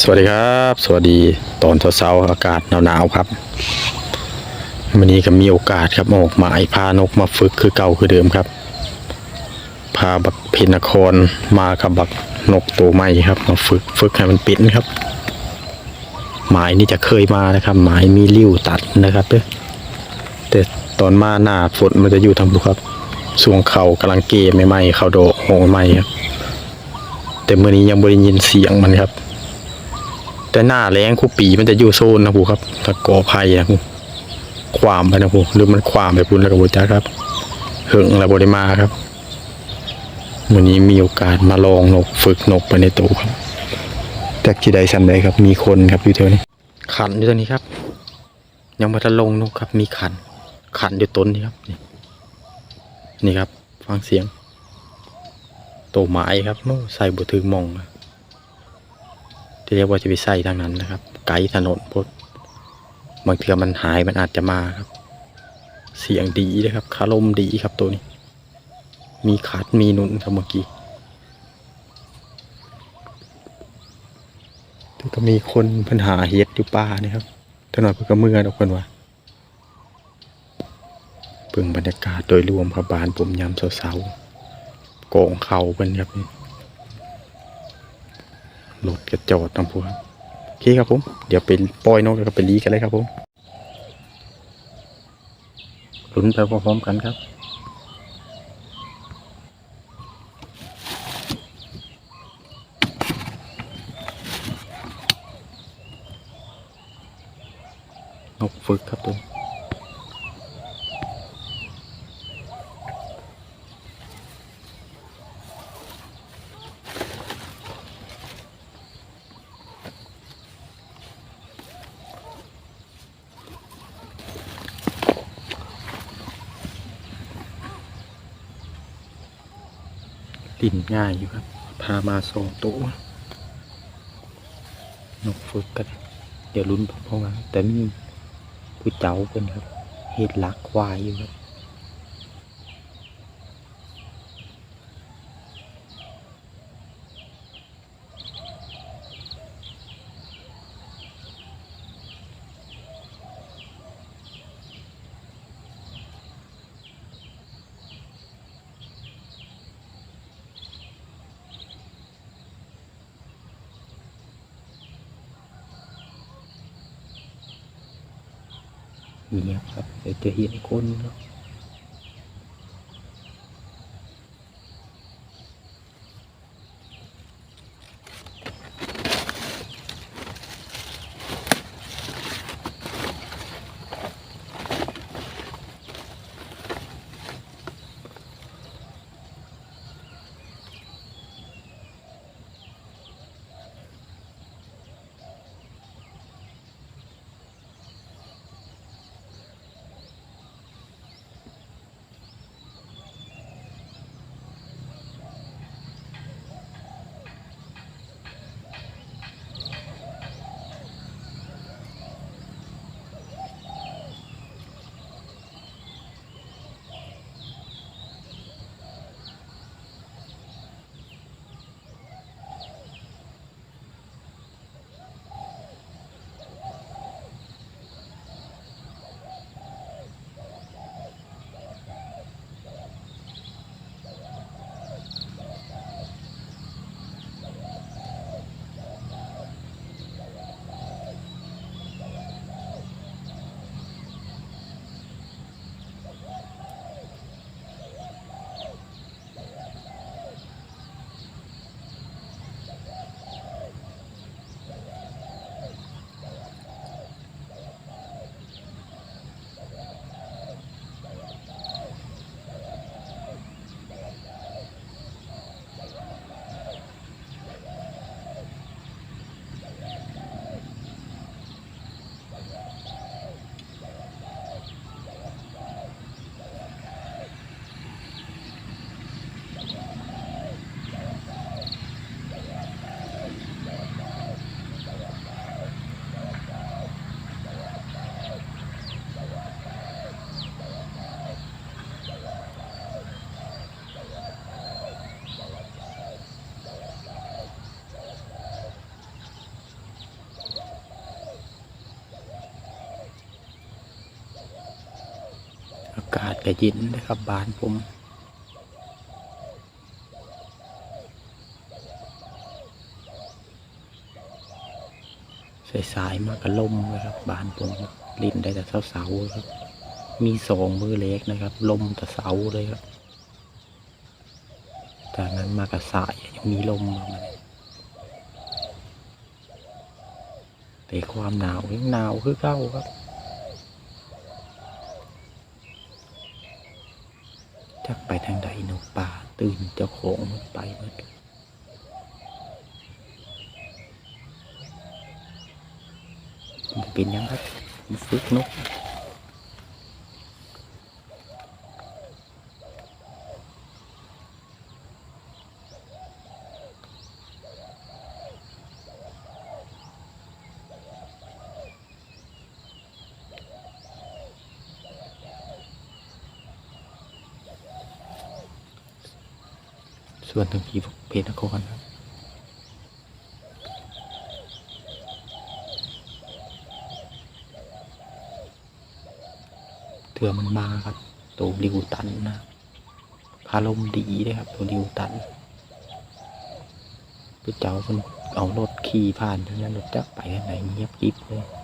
สวัสดีครับ สวัสดีตอนเช้าๆอากาศหนาวๆครับวันนี้ก็มีโอกาสครับออกมาไอพานกมาฝึกคือเก่าคือเดิมครับ พาบักเพนนครมากับบักนกตัวใหม่ครับมาฝึกฝึกให้มันป็นครับ หมายนี่จะเคยมานะครับหมายมีริ้วตัดนะครับเด้แต่ตอนมาหน้าฝนมันจะอยู่ทางบุครับส่วงเขากำลังเกยใหม่ๆเขาโดกโหงใหม่ครับแต่เมื่อนี้ยังบริยินเสียงมันครับ แต่หน้าแรงคู่ปีมันจะอยู่โซนนะพูครับตะกอไผ่นะพูความไปนะพูหรือมันความไปพุ่นแล้วก็บุจ้าครับเหิงแล้วบริมาครับวันนี้มีโอกาสมาลองนกฝึกนกไปในตู้ครับจากที่ใดสันใดครับ มีคนครับอยู่แถวนี้ ขันอยู่ตรงนี้ครับ ยังมาทะลงนกครับ มีขัน ขันอยู่ต้นนี้ครับนี่นี่ครับ ฟังเสียง โตไม้ครับโน้ใส่บุถึงมองอะ ที่เรียกว่าจะไปใส่ทางนั้นนะครับ ไกด์ถนนพดบางเทือมันหายมันอาจจะมาครับ เสียงดีนะครับคารมดีครับตัวนี้ มีขาดมีนุนครับเมื่อกี้แต่ก็มีคนปัญหาเฮ็ดอยู่ป่านี่ครับถนนเพื่อก็เมือดอกเพิ่นว่าเบิ่งบรรยากาศโดยรวมครับบานผมยามเสาๆโกงเข่าเพิ่นครับนี่ รถกระจอดน้ำพุครับโอเคครับผม เดี๋ยวไปปล่อยนกแล้วก็ไปลีกันเลยครับผมลุ้นไปพร้อมๆกันครับนกฝึกครับตัว ง่ายอยู่ครับ พามาสองตัวนกฝึกกัน เดี๋ยวลุ้นพร้อมๆกันแต่มีผู้เจ้าเป็นครับเห็ดลักควายอยู่ครับ เดี๋ยวจะเห็นคนครับากาศก็เย็นนะครับบ้านผมสายสายๆมากกับลมนะครับบ้านผมลินได้แต่เสาๆครับ มีสองมือเล็กนะครับลมแต่เสาเลยครับ จากนั้นมากับสายยังมีลมมาแต่ความหนาวยังหนาวคือเก้าครับ ทางใดนกป่าตื่นเจ้าของมันไปหมดมันเป็นหยังครับมันฝึกนก ส่วนทางพีเพชรนครครับเถื่อมันมาครับ ตัวริวตันนะพาลมดีเลยครับ ตัวริวตันตัวเจ้ามันเอารถขี่ผ่านทั้งนั้นรถจักรไปไหนเงียบกริบเลย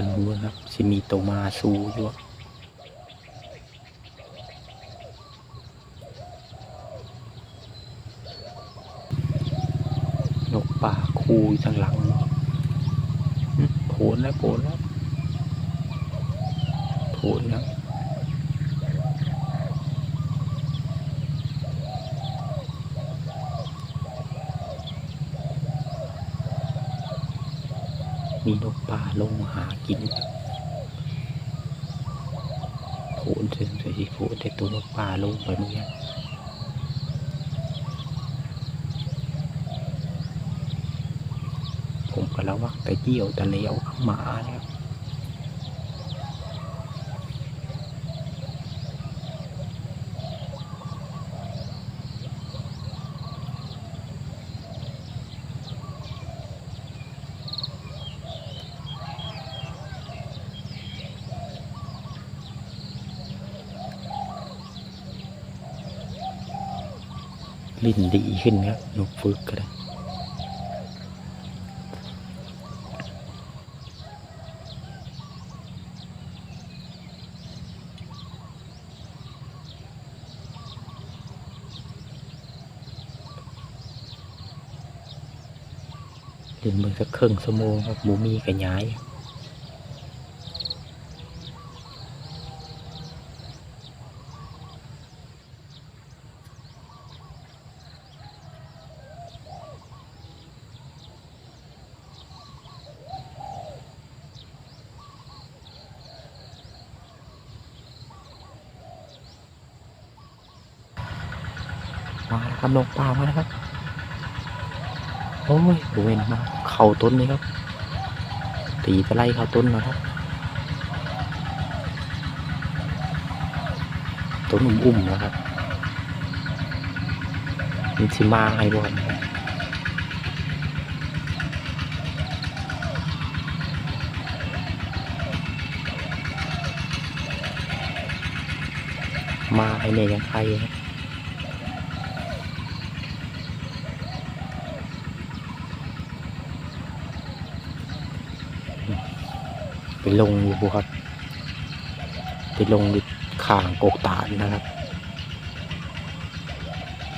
ก็รู้นะครับสิมีโตวมาซูอยู่อะนกป่าคูอยู่ทางหลังโผล่แล้วโผล่แล้วโผล่แล้ว มีนกป่าลงมาหากินโผล่เฉยๆโผล่แต่ตัวนกป่าลงไปเมื่อกี้ผมก็ระวังแต่เจี่ยวแต่เหลวข้ามานะ ลิ้นดีขึ้นครับนกฝึกก็ได้เดินเบิ่งสักครึ่งชั่วโมงครับหมูมีกับย้าย มาแล้วครับลงป่ามาแล้วครับโอ้ยบริเวณมาเข่าต้นเลยครับ ตีตะไลเข้าต้นนะครับ ต้นอุ่มๆนะครับมีสิมาไอ้บอลมาไอ้เนี่ยยังใครครับ ลงอยู่บ่ครับ ไปลงอยู่ขางกกตาลนะครับ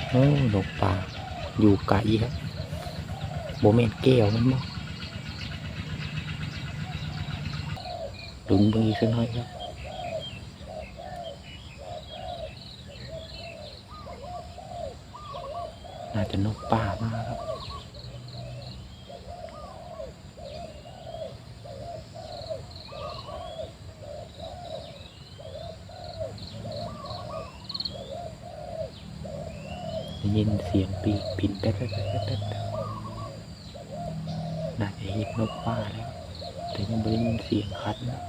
โอ้นกป่าอยู่ไกลครับโบเมนแก้วมันบ่ดุนเบิ่งอีกสักหน่อยครับน่าจะนกป่ามาค ยินเสียงปีกบินแป๊ดแป๊ดแป๊ดแป๊ดน่าจะเห็นนกป่าแล้วแต่ยังไม่ได้ยินเสียงคัดนะ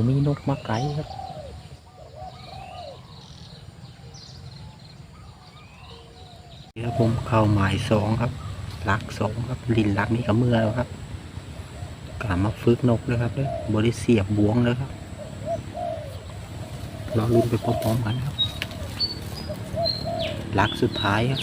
มมีนกมาไกลครับแล้วผมเข้าหมายสองครับลักสองครับลินลักนี่ก็เมื่อแล้วครับกามาฝึกนกเลยครับเลยบริเสียบบวงเลยครับเรอลุ้นไปพร้อมๆกันครับลักสุดท้ายครับ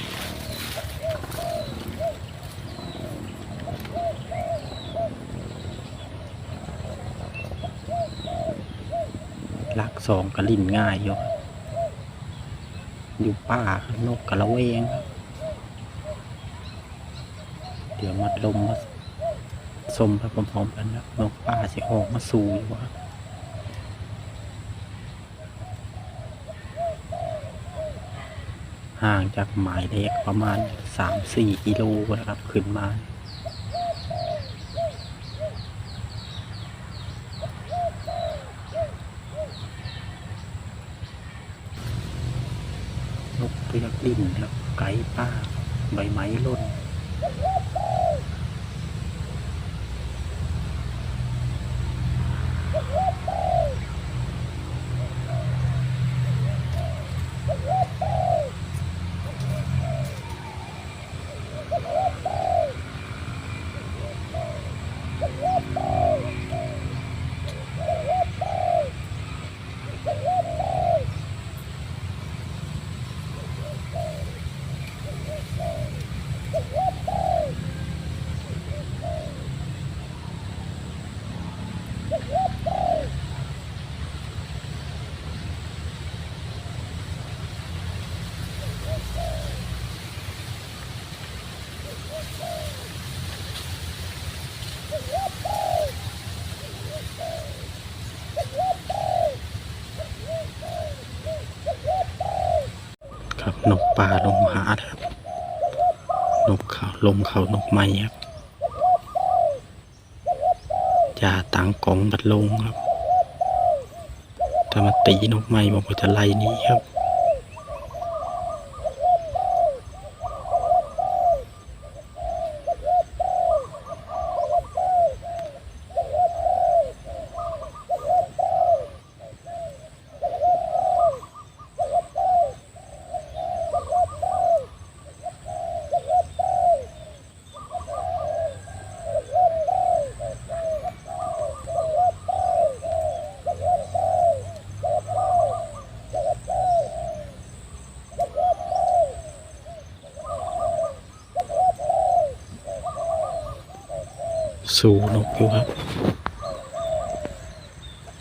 ลัก สองก็ลิ่นง่ายอยู่อยู่ป่าครับนกกระเวงครับ เดี๋ยวมัดลมมาสมไปพร้อมๆกันนะนกป่าสิออกมาสู่อยู่ครับห่างจากหมายเลขประมาณสามสี่กิโลนะครับ ขึ้นมา นกเปียกดินครับไก่ป้า ใบไม้หล่นครับ นกป่าลงหาครับ นกเขาลมเขานกไม้ครับจ่าตังกองบัดลงครับถ้ามาตีนกไม้บอกว่าจะไล่นี้ครับ สู่นกอยู่ครับ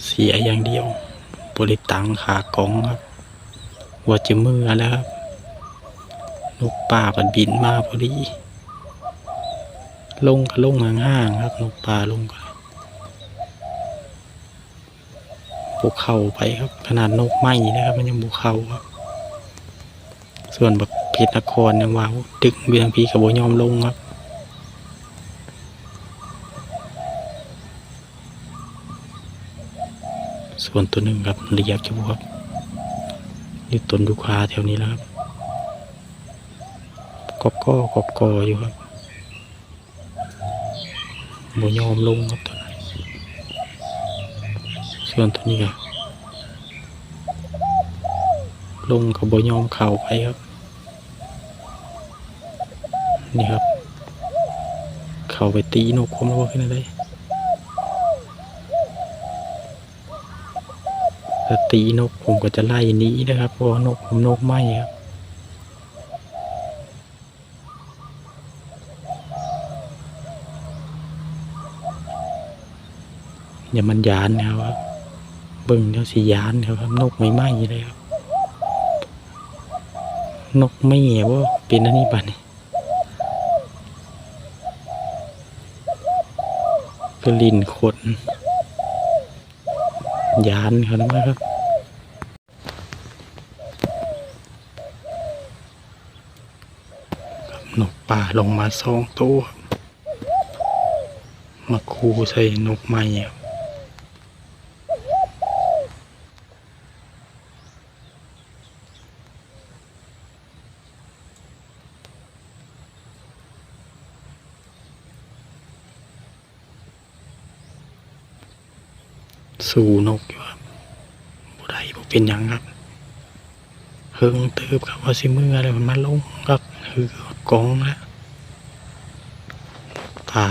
เสียอย่างเดียวบริตังขากองครับว่าจะมือแล้วครับนกป่ามันบินมาพอดี ลงก็ลงห่างๆครับนกป่าลงก็บุกเข้าไปครับ ขนาดนกไม้นะครับ มันยังบุกเข้าครับ ส่วนแบักเพชรนครยังว่าดึกเบียงพีกับโบยอมลงครับ วนตัวหนึ่งครับเรียบจะบวบอยู่ต้นยูคาแถวนี้แล้วครับกอกก็กอกกออยู่ครับบยอมลงครับตัวนั้ส่วนตัวนี้ก็ลงกับบยอมเข่าไปครับ นี่ครับ เข่าไปตีนกคมแล้วขึ้นอะไร ตีนกผมก็จะไล่หนี้นะครับเพราะนกผมนกไหมครับอย่ามันยานนะครับเบิ่งเดี๋ยวสิยานครับ นกไม่ไหมเลยครับ นกไม่แง่ว่าเป็นอันนี้บ้านี่ก็ลินขน ยานเขานะครับนกป่าลงมาสองตัว มาคูใส่นกใหม่ สู่นกอยู่ครับบุได้บ่เป็นหยังครับเฮิงเติบครับว่าสิมืออะไรมันมาลงครับคือกองแล้วป่า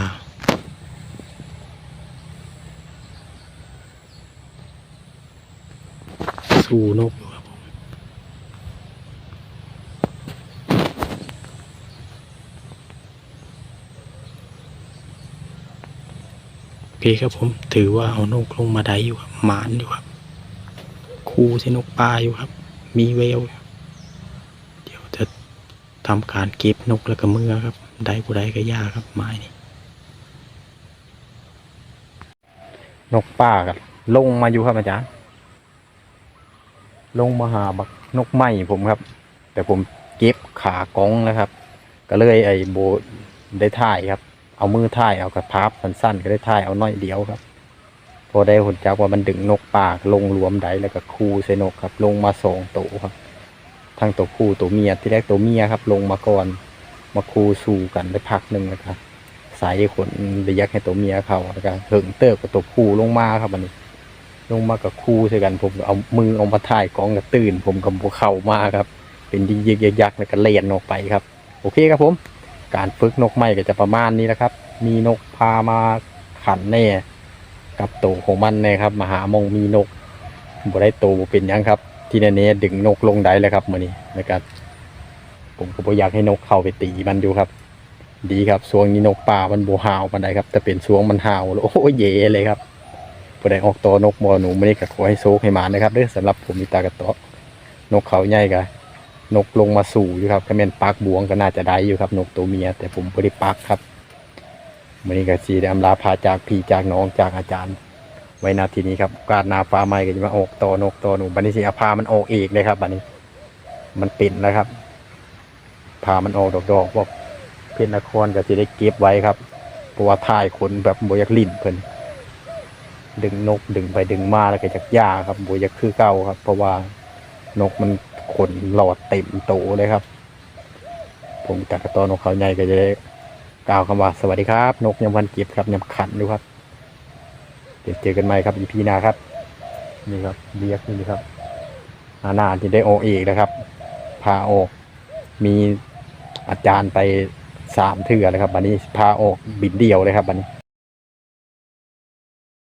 สู่นกอยู่ครับผมโอ เคครับผมถือว่าเอานกลงมาได้อยู่ครับหมานอยู่ครับ คูใส่นกปลาอยู่ครับ มีเวลเดี๋ยวจะทำการเก็บนกแล้วก็เมื่อครับ ได้ผู้ใดก็ยากครับไม้นี่นกป่ากันลงมาอยู่ครับอาจารย์ ลงมาหาบักนกไม้ผมครับ แต่ผมเก็บขากองแล้วครับ ก็เลยไอ้โบได้ถ่ายครับ เอามือถ่ายเอากระพับสั้นๆ ก็ได้ถ่ายเอาน้อยเดียวครับ พอได้ผลจักว่ามันดึงนกป่าลงรวมได้แล้วก็คูใส่นกครับ ลงมาสองตัวครับทั้งตัวผู้ตัวเมียที่แรกตัวเมียครับ ลงมาก่อนมาคูสู่กันได้พักหนึ่งนะครับสายขนระยักให้ตัวเมียเขาแล้วก็เหิงเติบกับตัวผู้ลงมาครับอันนี้ลงมากับคู่ใส่กันผมเอามือเอามาถ่ายกองกับตื่น ผมกับพวกเขามาครับ เป็นยิกยิกยักยักแล้วก็เลียนออกไปครับ โอเคครับผม การฝึกนกใหม่ก็จะประมาณนี้แหละครับ มีนกพามาขันแน่กับโตวของมันนะครับมาหามงมีนกบ่ได้โตวเป็นยังครับ ที่แน่ๆดึงนกลงได้เลยครับมื้อนี้นะครับผมก็บ่อยากให้นกเข้าไปตีมันอยู่ครับ ดีครับช่วงนี้นกป่ามันบ่ห่าวปานใดครับแต่เป็นช่วงมันหาวโอ้ยเย่เลยครับบ่ได้ออกตัวนกบ่หนูไม่ได้ก็ขอให้โชคให้มานะครับเด้อสำหรับผมมีตากระตาะนกเขาใหญ่กะ นกลงมาสู่อยู่ครับก็แม่นปักบวงก็น่าจะได้อยู่ครับ นกตัวเมีย แต่ผมบ่ได้ปักครับวันนี้ก็สีได้อำลาพาจากพี่จากน้องจากอาจารย์ ไว้นาทีนี้ครับกาสหนาฟ้าใหม่ก็จะมาออกต่อนกต่อหนูบันนี้สิเอาพามันออกเองเลยครับบันนี้ มันปิดแล้วครับพามันออกดอกดอกๆบอกเพชรนครก็จะได้เก็บไว้ครับเพราะว่าถ่ายขนแบบบยากลิ่นเพิ่นดึงนกดึงไปดึงมาแล้วก็จากยาครับบยากคือเก่าครับ เพราะว่านกมัน ขนหลอดเต็มโตเลยครับ ผมจากกระตอนกเขาใหญ่ก็จะได้กล่าวคำว่าสวัสดีครับ นกยำพันเก็บครับยำขันดูครับ เดี๋ยวเจอกันใหม่ครับอีพีหนาครับ นี่ครับเบียกนี่ครับอานาที่ได้โออกอีกนะครับ พาออกมีอาจารย์ไปสามเถื่อเลยครับ บันนี้พาออกบินเดียวเลยครับบันนี้